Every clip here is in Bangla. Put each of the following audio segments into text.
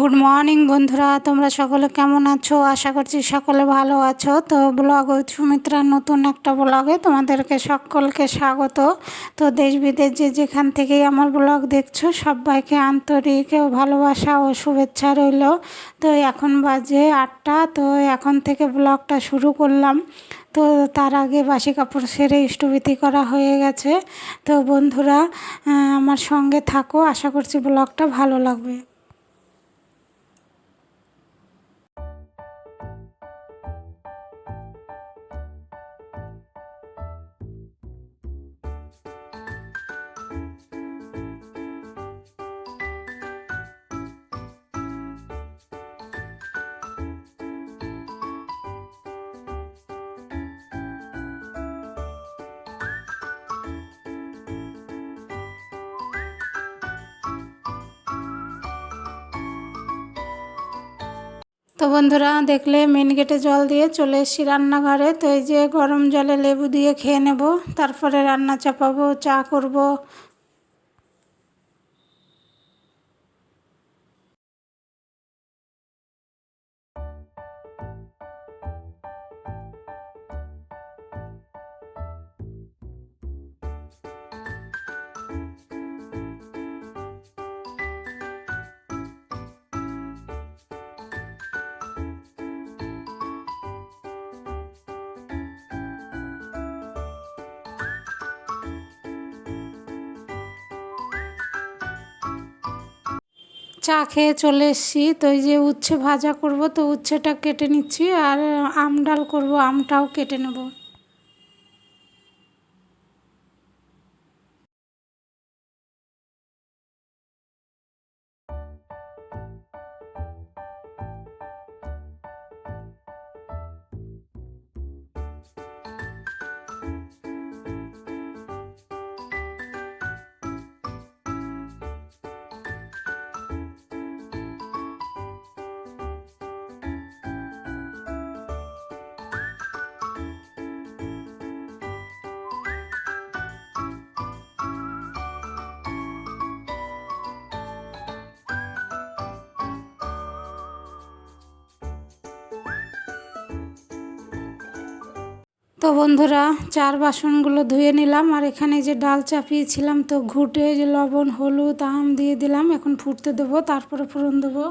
গুড মর্নিং বন্ধুরা। তোমরা সকলে কেমন আছো? আশা করছি সকলে ভালো আছো। তো ব্লগ সুমিত্রার নতুন একটা ব্লগে তোমাদেরকে সকলকে স্বাগত। তো দেশ বিদেশ যে যেখান থেকেই আমার ব্লগ দেখছ, সবাইকে আন্তরিক ভালোবাসা ও শুভেচ্ছা রইল। তো এখন বাজে আটটা, তো এখন থেকে ব্লগটা শুরু করলাম। তো তার আগে বাসি কাপড় সেরে ইষ্টভীতি করা হয়ে গেছে। তো বন্ধুরা আমার সঙ্গে থাকো। আশা করছি ব্লগটা ভালো লাগবে। তো বন্ধুরা দেখলে মেন গেটে জল দিয়ে চলে এসেছি রান্নাঘরে। তো এই যে গরম জলে লেবু দিয়ে খেয়ে নেব, তারপরে রান্না চাপাবো, চা করব চা খেয়ে চলে এসছি। তো এই যে উচ্ছে ভাজা করব, তো উচ্ছেটা কেটে নিচ্ছি আর আম ডাল করব, আমটাও কেটে নেব। তো বন্ধুরা, চার বাসনগুলো ধুয়ে নিলাম, আর এখানে যে ডাল চাপিয়েছিলাম, তো ঘুটে যে লবণ, হলুদ, আম দিয়ে দিলাম, এখন ফুটতে দেবো, তারপরে ফোড়ন দেবো।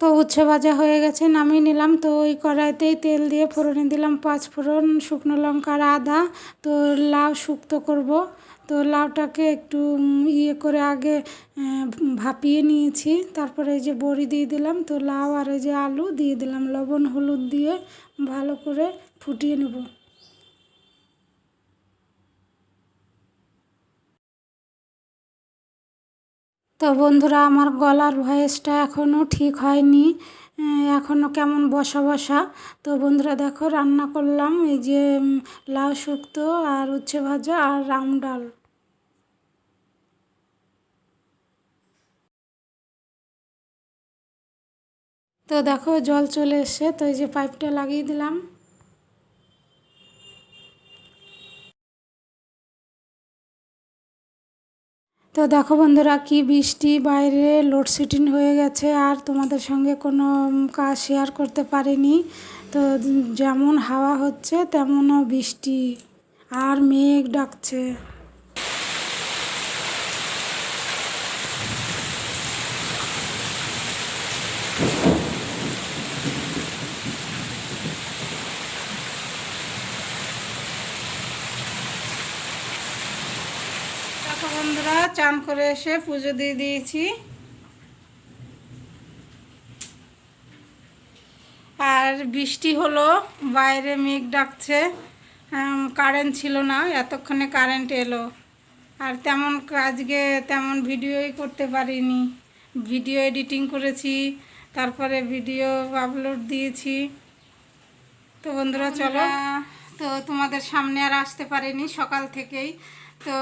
তো উচ্ছে ভাজা হয়ে গেছে, নামিয়ে নিলাম। তো ওই কড়াইতেই তেল দিয়ে ফোড়নে দিলাম পাঁচ ফোড়ন শুকনো লঙ্কা আর আদা। তো লাউ শুক্তো করব। তো লাউটাকে একটু ইয়ে করে আগে ভাপিয়ে নিয়েছি। তারপরে এই যে বড়ি দিয়ে দিলাম। তো লাউ আর এই যে আলু দিয়ে দিলাম। লবণ, হলুদ দিয়ে ভালো করে ফুটিয়ে নেব। তো বন্ধুরা, আমার গলার ভয়েসটা এখনও ঠিক হয়নি এখনও কেমন বসা বসা তো বন্ধুরা, দেখো, রান্না করলাম, এই যে লাউ শুক্তো আর উচ্ছে ভাজা আর রাম ডাল। তো দেখো, জল চলে এসছে, তো এই যে পাইপটা লাগিয়ে দিলাম। তো দেখো বন্ধুরা, কি বৃষ্টি, বাইরে লোডশেডিং হয়ে গেছে আর তোমাদের সঙ্গে কোনো কাজ শেয়ার করতে পারিনি। তো যেমন হাওয়া হচ্ছে, তেমনও বৃষ্টি আর মেঘ ডাকছে। চান করে এসে পুজো দিয়ে দিয়েছি। আর বৃষ্টি হলো, বাইরে মেঘ ডাকছে কারেন্ট ছিল না, এতক্ষণে কারেন্ট এলো। আর তেমন আজকে তেমন ভিডিওই করতে পারিনি। ভিডিও এডিটিং করেছি, তারপরে ভিডিও আপলোড দিয়েছি। তো বন্ধুরা, চলো। তো তোমাদের সামনে আর আসতে পারিনি সকাল থেকেই। তো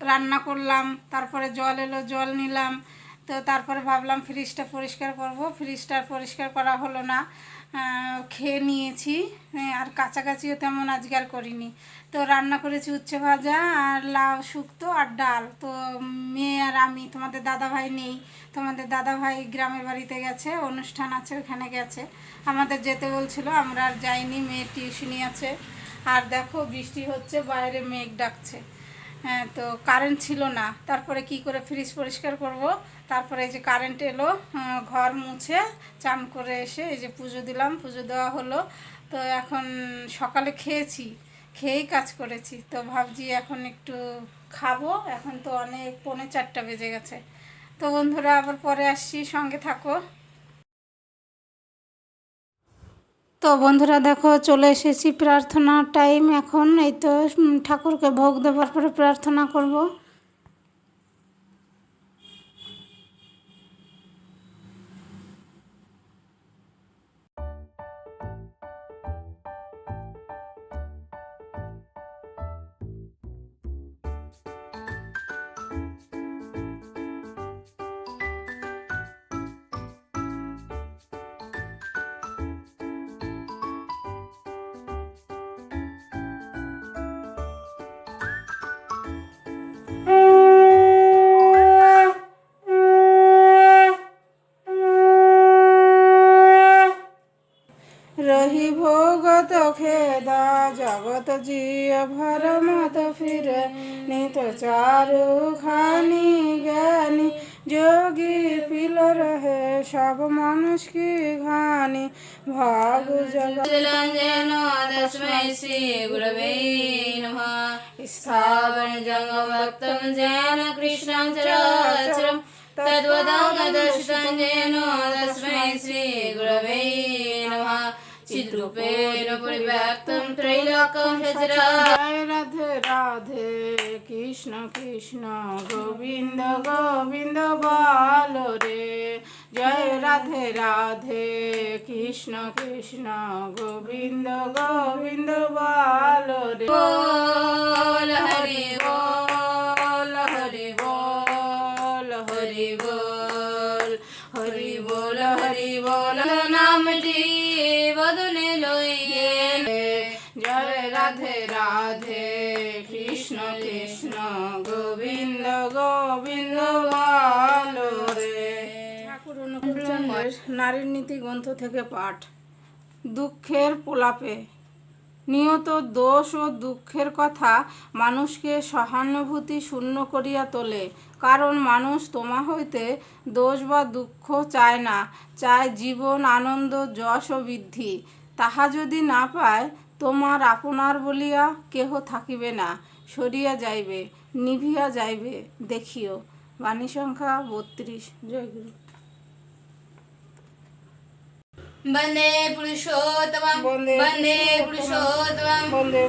রান্না করলাম, তারপরে জল এলো, জল নিলাম, তো তারপরে ভাবলাম ফ্রিজটা পরিষ্কার করব। ফ্রিজটা পরিষ্কার করা হলো না খেয়ে নিয়েছি আর কাছাকাছিও তেমন আজকে আর করিনি। তো রান্না করেছি উচ্ছে ভাজা আর লাউ শুক্তো আর ডাল। তো মেয়ে আর আমি, তোমাদের দাদা ভাই নেই, তোমাদের দাদা ভাই গ্রামের বাড়িতে গেছে, অনুষ্ঠান আছে, ওখানে গেছে। আমাদের যেতে বলছিল, আমরা আর যাইনি, মেয়ের টিউশনি আছে। আর দেখো, বৃষ্টি হচ্ছে, বাইরে মেঘ ডাকছে। হ্যাঁ তো কারেন্ট ছিল না। তারপরে কি করে ফ্রিজ পরিষ্কার করব? তারপরে এই যে কারেন্ট এলো ঘর মুছে চান করে এসে এই যে পুজো দিলাম, পুজো দেওয়া হলো। তো এখন সকালে খেয়েছি, খেয়েই কাজ করেছি। তো ভাবছি এখন একটু খাব। এখন তো অনেক, পৌনে চারটা বেজে গেছে। তো বন্ধুরা, আবার পরে আসছি। সঙ্গে থাকো। তো বন্ধুরা দেখো চলে এসেছি প্রার্থনা টাইম এখন, এই তো ঠাকুরকে ভোগ দেওয়ার পরে প্রার্থনা করব। ખેદ જગત જીય ભરમત ફિર નિત ચારુ ખાની જ્ઞાની যোগী পিল রহে সব মানুষ কি ঘানি? ভাগ জগঞ্জন দশময় শ্রী গুরবে নম। স্থাবন জঙ্গ ভক্তম জ্ঞান কৃষ্ণং চরাচরম তদ্বদং দশতঞ্জন দশময় শ্রী গুরবে চিত্রূপেণ পরিব্যাপ্তম ত্রৈলোকম জয় রাধে রাধে কৃষ্ণ কৃষ্ণ গোবিন্দ গোবিন্দ বল রে। জয় রাধে রাধে কৃষ্ণ কৃষ্ণ গোবিন্দ গোবিন্দ বল রে। বল হরি বল হরি বল হরি বল। হরি বল রাধে রাধে, কৃষ্ণ কৃষ্ণ, গোবিন্দ গোবিন্দ নারীর নীতি গ্রন্থ থেকে পাঠ। দুঃখের পোলাপে। নিয়ত দোষ ও দুঃখের কথা মানুষকে সহানুভূতি শূন্য করিয়া তোলে। কারণ মানুষ তোমা হইতে দোষ বা দুঃখ চায় না, চায় জীবন, আনন্দ, যশ ও বৃদ্ধি। তাহা যদি না পায় তোমার আপনার বলিয়া কেহ থাকিবে না সরিয়া যাইবে নিভিয়া যাইবে দেখিও। বাণী সংখ্যা বত্রিশ জয়গুরু। বন্দে পুরুষোত্তমম বন্দে পুরুষোত্তমম বন্দে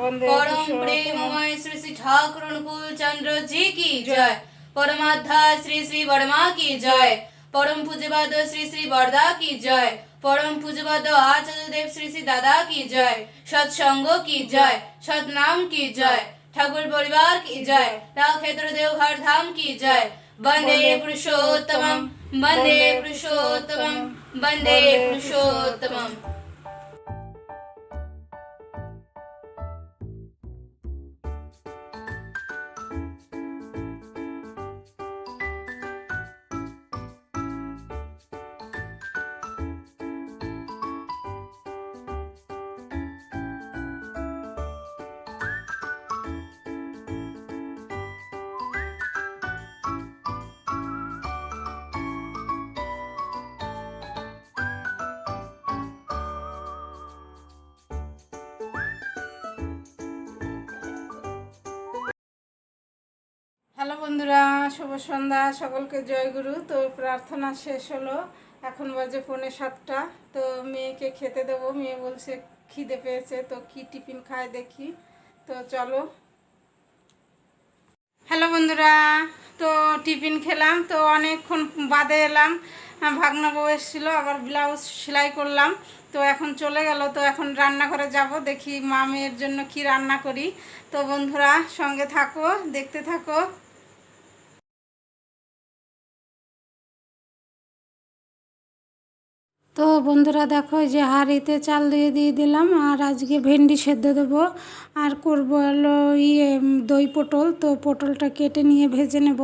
বন্দে পরম। প্রেমময় শ্রী শ্রী ঠাকুর অনুকূল চন্দ্র জি কি জয়। পরমাধ্যা শ্রী শ্রী বর্মা কি জয়। পরম পূজবাদ শ্রী শ্রী বরদা কি জয়। পরম পূজবাদ আচার্যদেব শ্রী শ্রী দাদা কি জয়? সৎসঙ্গ কি জয়? সৎনাম কি জয়? ঠাকুর পরিবার কি জয়? রাক্ষেত্র দেওঘর ধাম কি জয়? বন্দে পুরুষোত্তম বন্দে পুরুষোত্তম বন্দে পুরুষোত্তমম। হ্যালো বন্ধুরা, শুভ সন্ধ্যা, সকলকে জয়গুরু তো প্রার্থনা শেষ হলো, এখন বাজে পৌনে সাতটা। তো মেয়েকে খেতে দেবো, মেয়ে বলছে খিদে পেয়েছে, তো কি টিফিন খায় দেখি। তো চলো। হ্যালো বন্ধুরা, তো টিফিন খেলাম, তো অনেকক্ষণ বাদে এলাম। ভাগনা বউ এসেছিল, আবার ব্লাউজ সেলাই করলাম। তো এখন চলে গেল, তো এখন রান্নাঘরে যাব, দেখি মা মেয়ের জন্য কি রান্না করি। তো বন্ধুরা, সঙ্গে থাকো, দেখতে থাকো। তো বন্ধুরা দেখো যে হাঁড়িতে চাল দিয়ে দিয়ে দিলাম, আর আজকে ভেন্ডি সেদ্ধ দেবো। আর করব হলো ইয়ে দই পটল। তো পটলটা কেটে নিয়ে ভেজে নেব।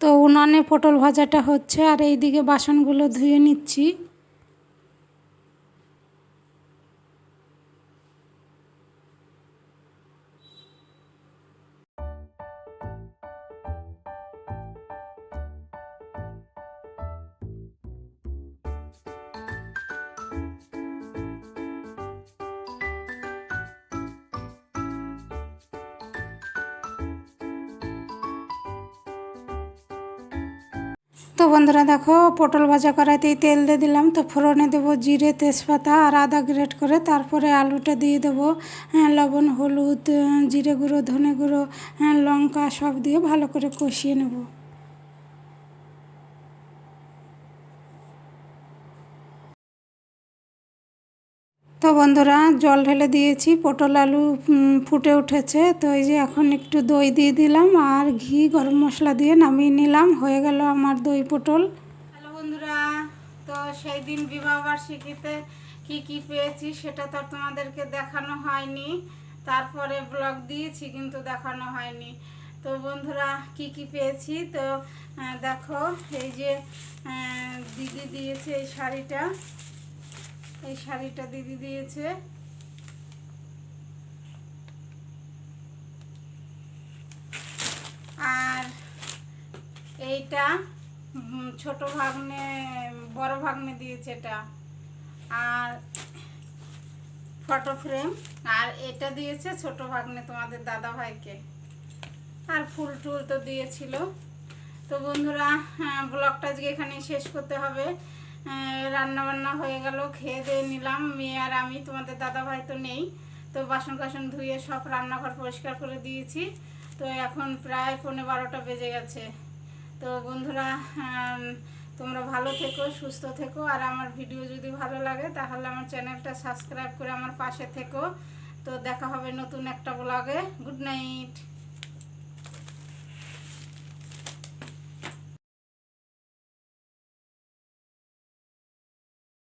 তো উনানে পটল ভাজাটা হচ্ছে আর এইদিকে বাসনগুলো ধুয়ে নিচ্ছি। তো বন্ধুরা দেখো পটল ভাজা কড়াইতেই তেল দিয়ে দিলাম। তো ফোড়নে দেবো জিরে তেজপাতা আর আদা গ্রেট করে। তারপরে আলুটা দিয়ে দেবো হ্যাঁ, লবণ হলুদ জিরে গুঁড়ো ধনে গুঁড়ো হ্যাঁ, লঙ্কা সব দিয়ে ভালো করে কষিয়ে নেব। তো বন্ধুরা জল ঢেলে দিয়েছি, পটল আলু ফুটে উঠেছে। তো এই যে এখন একটু দই দিয়ে দিলাম আর ঘি গরম মশলা দিয়ে নামিয়ে নিলাম, হয়ে গেল আমার দই পটল। হ্যালো বন্ধুরা, তো সেই দিন বিবাহবার্ষিকীতে কি কি পেয়েছি সেটা তো তোমাদেরকে দেখানো হয়নি। তারপরে ব্লগ দিয়েছি কিন্তু দেখানো হয়নি। তো বন্ধুরা, কি কি পেয়েছি? তো দেখো, এই যে দিদি দিয়েছে এই শাড়িটা। এই শাড়িটা দিদি দিয়েছে। আর এইটা ছোট ভাগ্নে বড় ভাগ্নে দিয়েছে এটা। আর ফটো ফ্রেম আর এটা দিয়েছে ছোট ভাগ্নে তোমাদের দাদা ভাইকে। আর ফুল টুল তো দিয়েছিল। তো বন্ধুরা হ্যাঁ, ব্লগটা আজকে এখানে শেষ করতে হবে। রান্না বান্না হয়ে গেল, খেয়ে দিয়ে নিলাম। মেয়ে আর আমি, তোমাদের দাদা ভাই তো নেই। তো বাসন কাসন ধুয়ে সব রান্নাঘর পরিষ্কার করে দিয়েছি। তো এখন প্রায় পৌনে বারোটা বেজে গেছে। তো বন্ধুরা তোমরা ভালো থেকো, সুস্থ থেকো। আর আমার ভিডিও যদি ভালো লাগে, তাহলে আমার চ্যানেলটা সাবস্ক্রাইব করে আমার পাশে থেকো। তো দেখা হবে নতুন একটা ব্লগে। Good night.